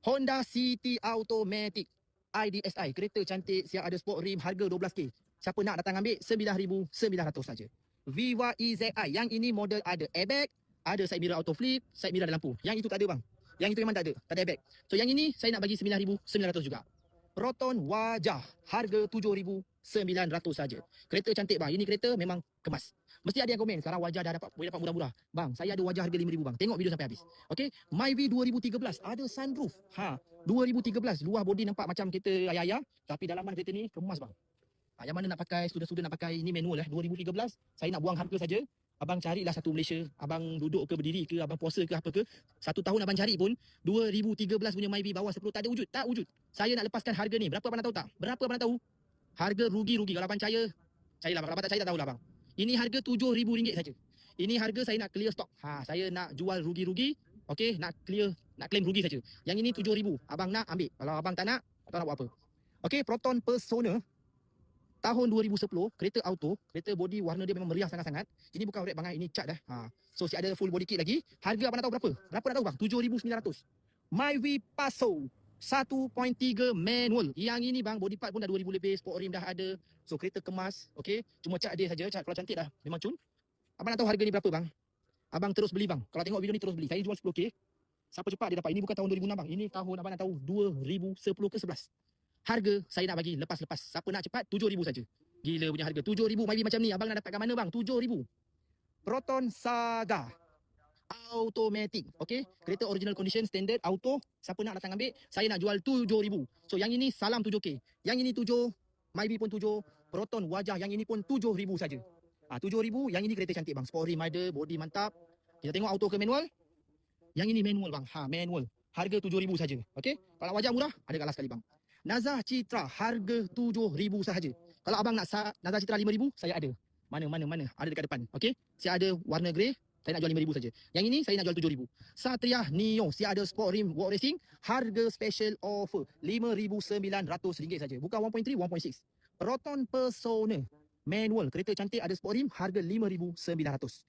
Honda City Automatic IDSI. Kereta cantik siap ada sport rim harga 12k. Siapa nak datang ambil 9900 saja. Viva EZI. Yang ini model ada airbag, ada side mirror auto flip, side mirror ada lampu. Yang itu tak ada bang. Yang itu memang tak ada, tak ada airbag. So yang ini saya nak bagi 9900 juga. Proton wajah harga 7900 saja. Kereta cantik bang. Ini kereta memang kemas. Mesti ada yang komen sekarang wajah dah dapat boleh dapat murah-murah. Bang, saya ada wajah harga 5000 bang. Tengok video sampai habis. Okey, Myvi 2013 ada sunroof. Ha, 2013 luar body nampak macam kereta ayah-ayah tapi dalaman kereta ni kemas bang. Ha, yang mana nak pakai, student-student nak pakai ini manual eh 2013. Saya nak buang harga saja. Abang carilah satu Malaysia. Abang duduk ke berdiri ke, abang puasa ke apa ke. Satu tahun abang cari pun 2013 punya Myvi bawah 10 tak ada wujud. Tak wujud. Saya nak lepaskan harga ni. Berapa abang nak tahu tak? Berapa abang nak tahu? Harga rugi-rugi. Kalau abang percaya, carilah. Kalau abang tak percaya, tak tahulah bang. Ini harga RM7,000 saja. Ini harga saya nak clear stock. Ha, saya nak jual rugi-rugi. Okey, nak clear, nak claim rugi saja. Yang ini RM7,000. Abang nak ambil. Kalau abang tak nak, tak nak buat apa. Okey, Proton Persona tahun 2010, kereta auto, kereta body warna dia memang meriah sangat-sangat. Ini bukan red bangai, ini cat dah. Ha. So si ada full body kit lagi. Harga abang nak tahu berapa? Berapa nak tahu bang? 7900. Myvi Paso 1.3 manual. Yang ini bang body part pun dah 2000 lebih, sport rim dah ada. So kereta kemas, okey. Cuma cat dia saja, cat kalau cantik dah memang cun. Abang nak tahu harga ni berapa bang? Abang terus beli bang. Kalau tengok video ni terus beli. Saya jual 10k. Siapa cepat dia dapat. Ini bukan tahun 2006 bang. Ini tahun abang nak tahu 2010 ke 11. Harga saya nak bagi lepas-lepas. Siapa nak cepat 7000 saja. Gila punya harga. 7000 Myvi macam ni. Abang nak dapatkan mana bang? 7000. Proton Saga automatic. Okay. Kereta original condition standard auto. Siapa nak datang ambil, saya nak jual 7000. So yang ini salam 7k. Yang ini 7, Myvi pun 7, Proton wajah yang ini pun 7000 saja. Ah 7000, yang ini kereta cantik bang. Sport rim ada, body mantap. Kita tengok auto ke manual? Yang ini manual bang. Ha, manual. Harga 7000 saja. Okay. Kalau wajah murah, ada kat last sekali bang. Nazah Citra harga 7000 sahaja. Kalau abang nak sa- Nazah Citra 5000, saya ada. Mana mana mana? Ada dekat depan. Okey. Saya ada warna grey, saya nak jual 5000 saja. Yang ini saya nak jual 7000. Satria Neo, saya ada sport rim walk racing, harga special offer RM5900 saja. Bukan 1.3, 1.6. Proton Persona manual, kereta cantik ada sport rim, harga RM5900.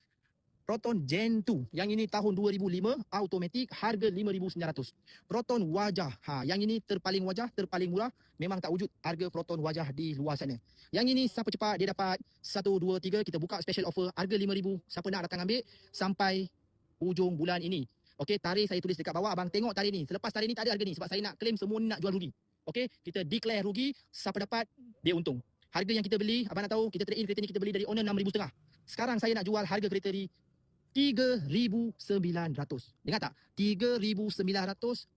Proton Gen 2, yang ini tahun 2005, automatic, harga RM5,900. Proton wajah, ha, yang ini terpaling wajah, terpaling murah, memang tak wujud harga Proton wajah di luar sana. Yang ini siapa cepat, dia dapat 1, 2, 3, kita buka special offer, harga RM5,000, siapa nak datang ambil, sampai hujung bulan ini. Okey, tarikh saya tulis dekat bawah, abang tengok tarikh ni. Selepas tarikh ni tak ada harga ni, sebab saya nak claim semua ni nak jual rugi. Okey, kita declare rugi, siapa dapat, dia untung. Harga yang kita beli, abang nak tahu, kita trade in kereta ni kita beli dari owner RM6,500. Sekarang saya nak jual harga kereta ni RM3,900. Dengar tak? RM3,900,